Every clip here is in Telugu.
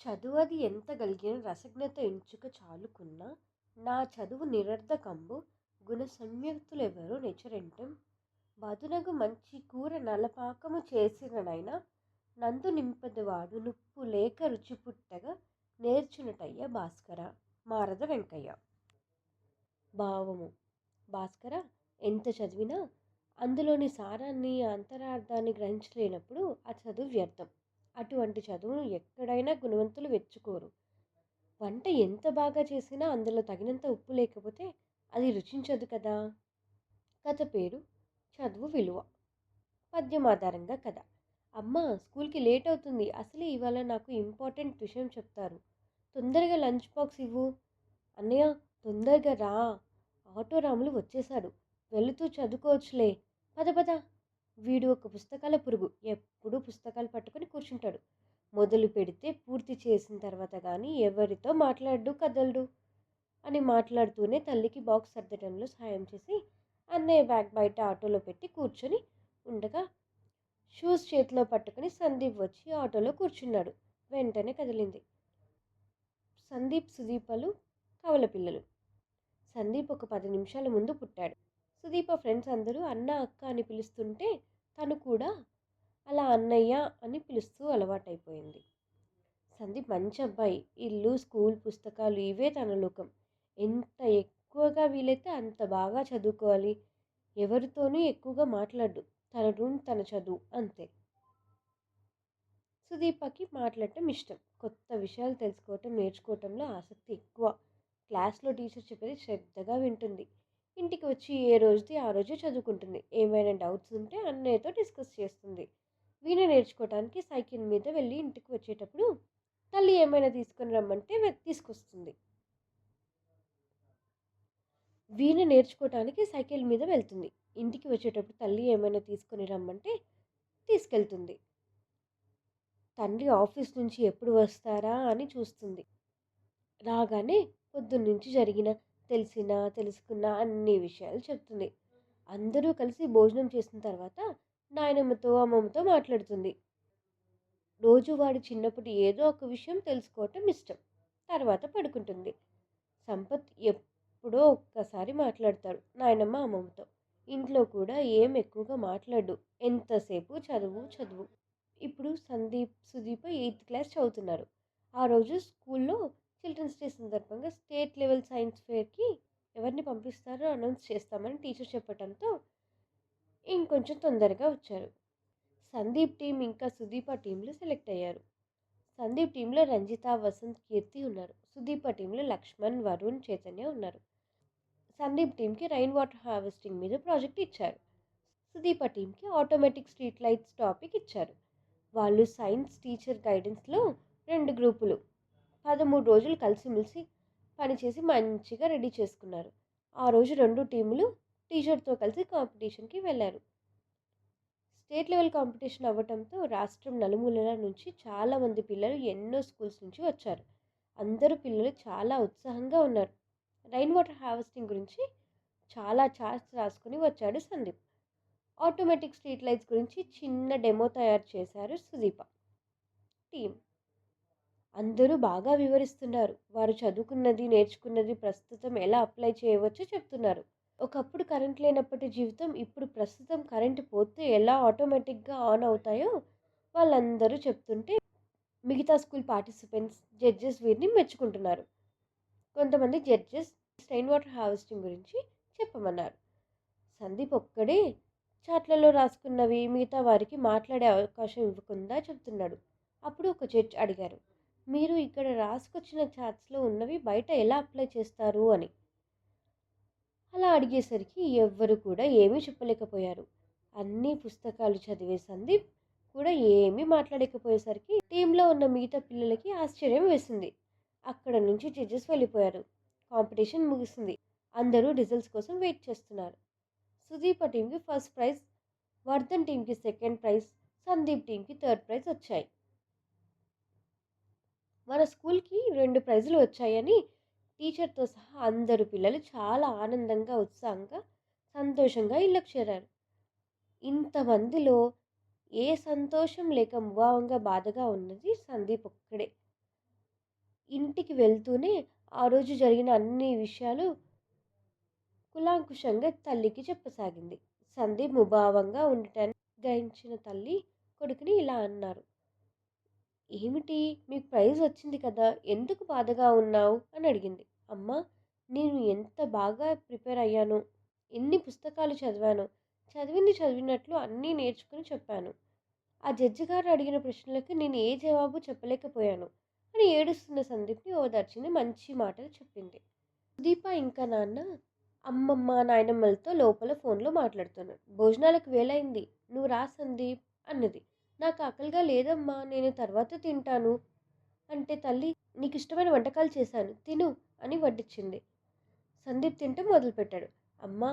చదువది ఎంత గలిగిన రసజ్ఞత ఎంచుక చాలుకున్న నా చదువు నిరర్ధకంబు గుణ సంయుక్తులెవరు నెచరెంటెం బదునగు మంచి కూర నలపాకము చేసిననైనా నందు నింపదువాడు నుప్పు లేక రుచి పుట్టగా నేర్చునటయ్య భాస్కర. మారద వెంకయ్య. భావము. భాస్కర ఎంత చదివినా అందులోని సారాన్ని అంతరార్థాన్ని గ్రహించలేనప్పుడు ఆ చదువు వ్యర్థం. అటువంటి చదువును ఎక్కడైనా గుణవంతులు వెచ్చుకోరు. వంట ఎంత బాగా చేసినా అందులో తగినంత ఉప్పు లేకపోతే అది రుచించదు కదా! కథ పేరు చదువు విలువ. పద్యం ఆధారంగా కథ. అమ్మ స్కూల్కి లేట్ అవుతుంది అసలే ఇవాళ నాకు ఇంపార్టెంట్ విషయం చెప్తారు. తొందరగా లంచ్ బాక్స్ ఇవ్వు. అన్నయ్య తొందరగా రా. ఆటో రాములు వచ్చేశాడు వెళుతూ చదువుకోవచ్చులే. పద పద. వీడు ఒక పుస్తకాల పురుగు. ఎప్పుడూ పుస్తకాలు పట్టుకొని కూర్చుంటాడు. మొదలు పెడితే పూర్తి చేసిన తర్వాత కానీ ఎవరితో మాట్లాడు కదలడు అని మాట్లాడుతూనే తల్లికి బాక్స్ సర్దడంలో సాయం చేసి అన్నయ్య బ్యాగ్ బయట ఆటోలో పెట్టి కూర్చొని ఉండగా షూస్ చేతిలో పట్టుకొని సందీప్ వచ్చి ఆటోలో కూర్చున్నాడు. వెంటనే కదిలింది. సందీప్ సుదీపలు కవల పిల్లలు. సందీప్ ఒక పది నిమిషాల ముందు పుట్టాడు. సుదీప ఫ్రెండ్స్ అందరూ అన్న అక్క అని పిలుస్తుంటే తను కూడా అలా అన్నయ్య అని పిలుస్తూ అలవాటైపోయింది. సందీప్ మంచి అబ్బాయి. ఇల్లు స్కూల్ పుస్తకాలు ఇవే తన లోకం. ఎంత ఎక్కువగా వీలైతే అంత బాగా చదువుకోవాలి. ఎవరితోనూ ఎక్కువగా మాట్లాడు తన రూమ్ తన చదువు అంతే. సుదీపకి మాట్లాడటం ఇష్టం. కొత్త విషయాలు తెలుసుకోవటం నేర్చుకోవటంలో ఆసక్తి ఎక్కువ. క్లాస్లో టీచర్ చెప్పేది శ్రద్ధగా వింటుంది. ఇంటికి వచ్చి ఏ రోజుది ఆ రోజే చదువుకుంటుంది. ఏమైనా డౌట్స్ ఉంటే అన్నయ్యతో డిస్కస్ చేస్తుంది. వీణ నేర్చుకోవడానికి సైకిల్ మీద వెళ్ళి ఇంటికి వచ్చేటప్పుడు తల్లి ఏమైనా తీసుకొని రమ్మంటే తీసుకొస్తుంది. వీణ నేర్చుకోవటానికి సైకిల్ మీద వెళ్తుంది. ఇంటికి వచ్చేటప్పుడు తల్లి ఏమైనా తీసుకొని రమ్మంటే తీసుకెళ్తుంది. తండ్రి ఆఫీస్ నుంచి ఎప్పుడు వస్తారా అని చూస్తుంది. రాగానే పొద్దున్నుంచి జరిగిన తెలిసిన తెలుసుకున్న అన్ని విషయాలు చెప్తుంది. అందరూ కలిసి భోజనం చేసిన తర్వాత నాయనమ్మతో అమ్మమ్మతో మాట్లాడుతుంది. రోజు వాడి చిన్నప్పుడు ఏదో ఒక విషయం తెలుసుకోవటం ఇష్టం. తర్వాత పడుకుంటుంది. సంపత్ ఎప్పుడో ఒక్కసారి మాట్లాడతాడు నాయనమ్మ అమ్మమ్మతో. ఇంట్లో కూడా ఏం ఎక్కువగా మాట్లాడు. ఎంతసేపు చదువు చదువు. ఇప్పుడు సందీప్ సుదీప్ ఎయిత్ క్లాస్ చదువుతున్నారు. ఆ రోజు స్కూల్లో చిల్డ్రన్స్ డే సందర్భంగా స్టేట్ లెవెల్ సైన్స్ ఫేర్కి ఎవరిని పంపిస్తారో అనౌన్స్ చేస్తామని టీచర్ చెప్పడంతో ఇంకొంచెం తొందరగా వచ్చారు. సందీప్ టీం ఇంకా సుదీప టీంలు సెలెక్ట్ అయ్యారు. సందీప్ టీంలో రంజిత వసంత్ కీర్తి ఉన్నారు. సుదీప టీంలో లక్ష్మణ్ వరుణ్ చైతన్య ఉన్నారు. సందీప్ టీంకి రైన్ వాటర్ హార్వెస్టింగ్ మీద ప్రాజెక్ట్ ఇచ్చారు. సుదీప టీంకి ఆటోమేటిక్ స్ట్రీట్ లైట్స్ టాపిక్ ఇచ్చారు. వాళ్ళు సైన్స్ టీచర్ గైడెన్స్లో రెండు గ్రూపులు. పదమూడు రోజులు కలిసిమెలిసి పనిచేసి మంచిగా రెడీ చేసుకున్నారు. ఆ రోజు రెండు టీములు టీచర్తో కలిసి కాంపిటీషన్కి వెళ్ళారు. స్టేట్ లెవెల్ కాంపిటీషన్ అవ్వటంతో రాష్ట్రం నలుమూలల నుంచి చాలామంది పిల్లలు ఎన్నో స్కూల్స్ నుంచి వచ్చారు. అందరూ పిల్లలు చాలా ఉత్సాహంగా ఉన్నారు. రైన్ వాటర్ హార్వెస్టింగ్ గురించి చాలా చార్ట్స్ రాసుకుని వచ్చాడు సందీప్. ఆటోమేటిక్ స్ట్రీట్ లైట్స్ గురించి చిన్న డెమో తయారు చేశారు సుదీప. టీం అందరూ బాగా వివరిస్తున్నారు. వారు చదువుకున్నది నేర్చుకున్నది ప్రస్తుతం ఎలా అప్లై చేయవచ్చో చెప్తున్నారు. ఒకప్పుడు కరెంట్ లేనప్పటి జీవితం ఇప్పుడు ప్రస్తుతం కరెంటు పోతే ఎలా ఆటోమేటిక్గా ఆన్ అవుతాయో వాళ్ళందరూ చెప్తుంటే మిగతా స్కూల్ పార్టిసిపెంట్స్ జడ్జెస్ వీరిని మెచ్చుకుంటున్నారు. కొంతమంది జడ్జెస్ రైన్ వాటర్ హార్వెస్టింగ్ గురించి చెప్పమన్నారు. సందీప్ ఒక్కడే చాట్లలో రాసుకున్నవి మిగతా వారికి మాట్లాడే అవకాశం ఇవ్వకుండా చెప్తున్నాడు. అప్పుడు ఒక జడ్జ్ అడిగారు మీరు ఇక్కడ రాసుకొచ్చిన చాట్స్లో ఉన్నవి బయట ఎలా అప్లై చేస్తారు అని. అలా అడిగేసరికి ఎవ్వరు కూడా ఏమీ చెప్పలేకపోయారు. అన్ని పుస్తకాలు చదివే సందీప్ కూడా ఏమీ మాట్లాడకపోయేసరికి టీంలో ఉన్న మిగతా పిల్లలకి ఆశ్చర్యం వేసింది. అక్కడ నుంచి జడ్జెస్ వెళ్ళిపోయారు. కాంపిటీషన్ ముగిసింది. అందరూ రిజల్ట్స్ కోసం వెయిట్ చేస్తున్నారు. సుదీప టీంకి ఫస్ట్ ప్రైజ్ వర్ధన్ టీంకి సెకండ్ ప్రైజ్ సందీప్ టీంకి థర్డ్ ప్రైజ్ వచ్చాయి. మన స్కూల్కి రెండు ప్రైజులు వచ్చాయని టీచర్తో సహా అందరు పిల్లలు చాలా ఆనందంగా ఉత్సాహంగా సంతోషంగా ఇళ్ళకు చేరారు. ఇంతమందిలో ఏ సంతోషం లేక ముభావంగా బాధగా ఉన్నది సందీప్ ఒక్కడే. ఇంటికి వెళ్తూనే ఆ రోజు జరిగిన అన్ని విషయాలు కులాంకుషంగా తల్లికి చెప్పసాగింది. సందీప్ ముభావంగా ఉండటాన్ని గ్రహించిన తల్లి కొడుకుని ఇలా అన్నారు. ఏమిటి? మీకు ప్రైజ్ వచ్చింది కదా ఎందుకు బాధగా ఉన్నావు? అని అడిగింది. అమ్మ నేను ఎంత బాగా ప్రిపేర్ అయ్యాను? ఎన్ని పుస్తకాలు చదివాను? చదివింది చదివినట్లు అన్నీ నేర్చుకుని చెప్పాను. ఆ జడ్జి గారు అడిగిన ప్రశ్నలకు నేను ఏ జవాబు చెప్పలేకపోయాను అని ఏడుస్తున్న సందీప్ని ఓదార్చింది మంచి మాటలు చెప్పింది. దీప ఇంకా నాన్న అమ్మమ్మ నాయనమ్మలతో లోపల ఫోన్లో మాట్లాడుతున్నాడు. భోజనాలకు వేలైంది. నువ్వు రా సందీప్ అన్నది. నాకు ఆకలిగా లేదమ్మా నేను తర్వాత తింటాను. అంటే తల్లి నీకు ఇష్టమైన వంటకాలు చేశాను తిను అని వడ్డించింది సందీప్ తింటే మొదలుపెట్టాడు. అమ్మా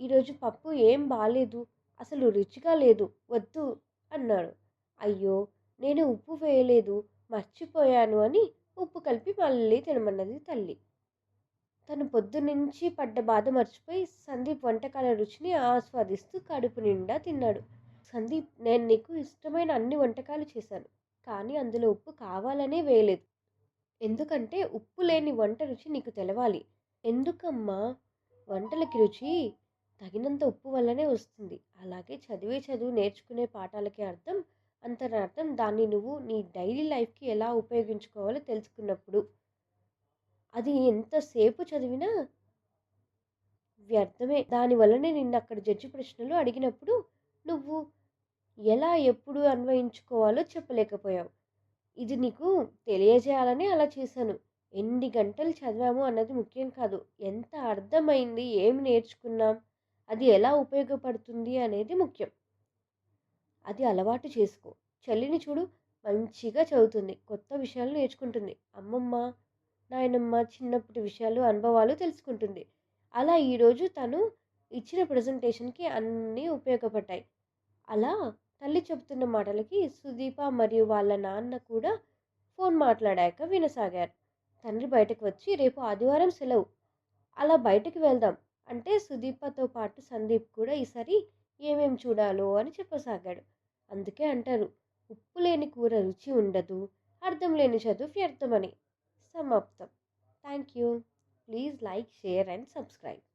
ఈరోజు పప్పు ఏం బాగాలేదు అసలు రుచిగా లేదు వద్దు అన్నాడు. అయ్యో నేను ఉప్పు వేయలేదు మర్చిపోయాను అని ఉప్పు కలిపి మళ్ళీ తినమన్నది తల్లి. తను పొద్దునుంచి పడ్డ బాధ మర్చిపోయి సందీప్ వంటకాల రుచిని ఆస్వాదిస్తూ కడుపు నిండా తిన్నాడు. సందీప్ నేను నీకు ఇష్టమైన అన్ని వంటకాలు చేశాను. కానీ అందులో ఉప్పు కావాలనే వేయలేదు. ఎందుకంటే ఉప్పు లేని వంట రుచి నీకు తెలవాలి. ఎందుకమ్మా? వంటలకి రుచి తగినంత ఉప్పు వల్లనే వస్తుంది. అలాగే చదివే చదువు నేర్చుకునే పాఠాలకి అర్థం అంతరార్థం దాన్ని నువ్వు నీ డైలీ లైఫ్కి ఎలా ఉపయోగించుకోవాలో తెలుసుకున్నప్పుడు. అది ఎంతసేపు చదివినా వ్యర్థమే. దానివల్లనే నిన్ను అక్కడ జడ్జి ప్రశ్నలు అడిగినప్పుడు నువ్వు ఎలా ఎప్పుడు అన్వయించుకోవాలో చెప్పలేకపోయావు. ఇది నీకు తెలియజేయాలని అలా చేశాను. ఎన్ని గంటలు చదివాము అన్నది ముఖ్యం కాదు. ఎంత అర్థమైంది ఏమి నేర్చుకున్నాం అది ఎలా ఉపయోగపడుతుంది అనేది ముఖ్యం. అది అలవాటు చేసుకో. చెల్లిని చూడు మంచిగా చదువుతుంది కొత్త విషయాలు నేర్చుకుంటుంది. అమ్మమ్మ నాయనమ్మ చిన్నప్పటి విషయాలు అనుభవాలు తెలుసుకుంటుంది. అలా ఈరోజు తను ఇచ్చిన ప్రజెంటేషన్కి అన్నీ ఉపయోగపడ్డాయి. అలా తల్లి చెబుతున్న మాటలకి సుదీప మరియు వాళ్ళ నాన్న కూడా ఫోన్ మాట్లాడాక వినసాగారు. తండ్రి బయటకు వచ్చి రేపు ఆదివారం సెలవు. అలా బయటకు వెళ్దాం. అంటే సుదీపతో పాటు సందీప్ కూడా ఈసారి ఏమేం చూడాలో అని చెప్పసాగాడు. అందుకే అంటారు ఉప్పు లేని కూర రుచి ఉండదు. అర్థం లేని చదువు వ్యర్థమని. సమాప్తం. Thank you please like share and subscribe.